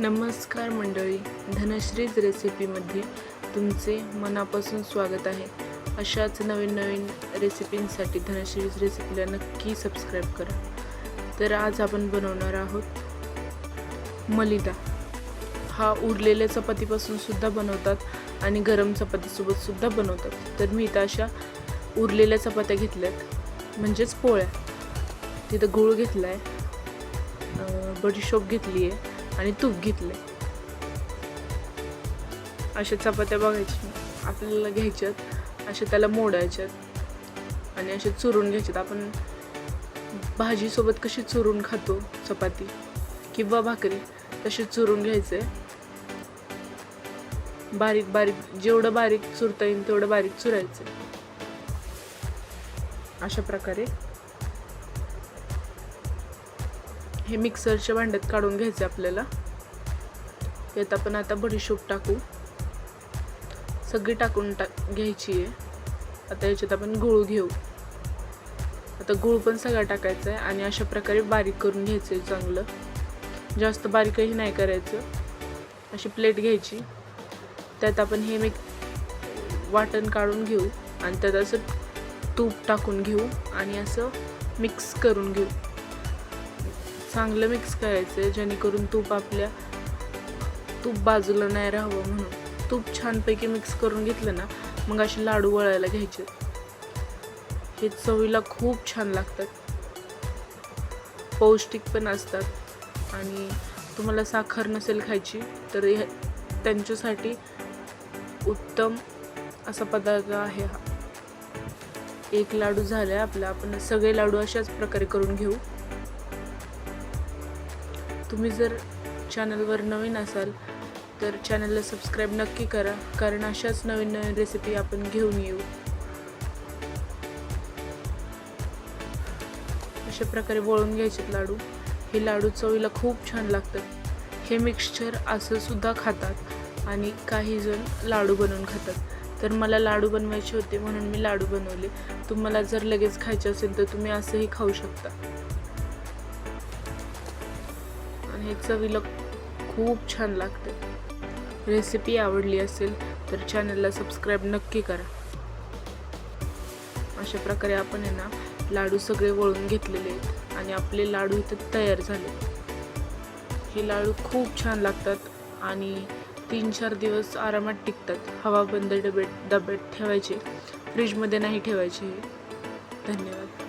नमस्कार मंडळी धनश्रीज रेसिपीमध्ये तुमचे मनापासून स्वागत आहे. अशाच नवीन नवीन रेसिपींसाठी धनश्रीज रेसिपीला नक्की सबस्क्राईब करा. तर आज आपण बनवणार आहोत मलिदा. हा उरलेल्या चपातीपासून सुद्धा बनवतात आणि गरम चपातीसोबत सुद्धा बनवतात. तर मी इथं अशा उरलेल्या चपात्या घेतल्यात म्हणजेच पोळ्या. तिथं गूळ घेतला आहे बडीशोप घेतली आहे आणि तूप घेतलं अशा चपात्या बघायच्या. आपल्याला घ्यायच्यात असे त्याला मोडायच्यात आणि असे चुरून घ्यायच्यात. आपण भाजीसोबत कशी चुरून खातो चपाती किंवा भाकरी तशी चुरून घ्यायचे बारीक बारीक जेवढं बारीक चुरता येईल तेवढं बारीक चुरायचं अशा प्रकारे हे मिक्सरच्या भांड्यात काढून घ्यायचे आपल्याला. यात आपण आता बडीशोप टाकू. सगळी टाकून टाक घ्यायची आहे. आता याच्यात आपण गुळ घेऊ. आता गुळ पण सगळा टाकायचा आहे आणि अशा प्रकारे बारीक करून घ्यायचं आहे चांगलं. जास्त बारीकही नाही करायचं. अशी प्लेट घ्यायची. त्यात आपण हे मिक वाटण काढून घेऊ आणि त्यात असं तूप टाकून घेऊ आणि असं मिक्स करून घेऊ. चांगलं मिक्स करायचं आहे जेणेकरून तूप आपल्या तूप बाजूला नाही राहावं म्हणून. तूप छानपैकी मिक्स करून घेतलं ना मग असे लाडू वळायला घ्यायचे. हे चवीला खूप छान लागतात. पौष्टिक पण असतात. आणि तुम्हाला साखर नसेल खायची तर हे त्यांच्यासाठी उत्तम असा पदार्थ आहे हा. एक लाडू झाला आपला आपण सगळे लाडू अशाच प्रकारे करून घेऊ. तुम्ही जर चॅनलवर नवीन असाल तर चॅनलला सबस्क्राईब नक्की करा कारण अशाच नवीन नवीन रेसिपी आपण घेऊन येऊ. अशा प्रकारे वळून घ्यायचे लाडू. हे लाडू चवीला खूप छान लागतात. हे मिक्सचर असं सुद्धा खातात आणि काही जण लाडू बनवून खातात. तर मला लाडू बनवायचे होते म्हणून मी लाडू बनवले. तुम्हाला जर लगेच खायचे असेल तर तुम्ही असंही खाऊ शकता. आणि हे चवीला खूप छान लागते रेसिपी आवडली असेल तर चॅनलला सबस्क्राईब नक्की करा. अशा प्रकारे आपण आहे ना लाडू सगळे वळून घेतलेले आहेत आणि आपले लाडू इथं तयार झाले हे लाडू खूप छान लागतात आणि तीन चार दिवस आरामात टिकतात. हवा बंद डब्यात डब्यात ठेवायचे. फ्रीजमध्ये नाही ठेवायचे हे. धन्यवाद.